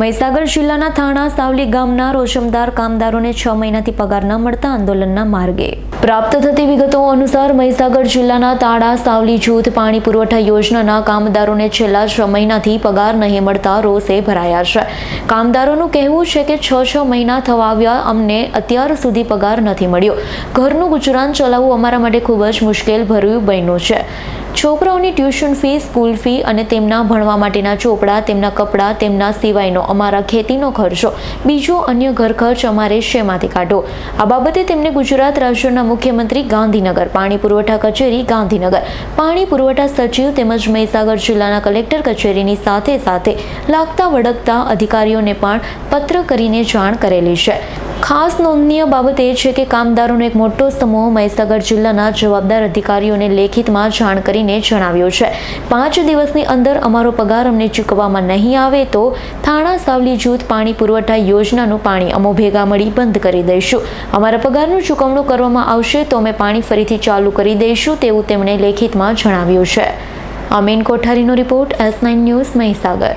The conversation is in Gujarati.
મહીસાગર જિલ્લાના થાણા, સાવલી ગામના રોશમદાર કામદારોને છ મહિનાથી પગાર ન મળતા આંદોલનના માર્ગે. પ્રાપ્ત થતી વિગતો અનુસાર મહીસાગર જિલ્લાના તાડા, સાવલી, જૂથ, પાણી પુરવઠા યોજનાના કામદારોને છેલ્લા છ મહિનાથી પગાર નહીં મળતા રોષે ભરાયા છે. કામદારોનું કહેવું છે કે છ છ મહિના થવા આવ્યા અમને અત્યાર સુધી પગાર નથી મળ્યો. ઘરનું ગુજરાન ચલાવવું અમારા માટે ખૂબ જ મુશ્કેલ ભર્યું બન્યું છે. છોકરાઓની ટ્યુશન ફી, સ્કૂલ ફી અને તેમના ભણવા માટેના ચોપડા, તેમના કપડાં, તેમના સિવાયનો અમારા ખેતીનો ખર્ચો, બીજો અન્ય ઘર ખર્ચ અમારે શેમાંથી કાઢો આ બાબતે તેમને ગુજરાત રાજ્યના મુખ્યમંત્રી ગાંધીનગર, પાણી પુરવઠા કચેરી ગાંધીનગર. પાણી પુરવઠા સચિવ તેમજ મહીસાગર જિલ્લાના કલેક્ટર કચેરીની સાથે સાથે લાગતા વળગતા અધિકારીઓને પણ પત્ર કરીને જાણ કરેલી છે. ખાસ નોંધનીય બાબત એ છે કે કામદારોનો એક મોટો સમૂહ મહીસાગર જિલ્લાના જવાબદાર અધિકારીઓને લેખિતમાં જાણ કરીને જણાવ્યું છે. પાંચ દિવસની અંદર અમારો પગાર અમને ચૂકવવામાં નહીં આવે તો થાણા, સાવલી, જૂથ, પાણી પુરવઠા યોજનાનું પાણી અમો ભેગા મળી બંધ કરી દઈશું. અમારા પગારનું ચૂકવણું કરવામાં આવશે તો અમે પાણી ફરીથી ચાલુ કરી દઈશું તેવું તેમણે લેખિતમાં જણાવ્યું છે. Amin કોઠારીનો report S nine news Mahisagar.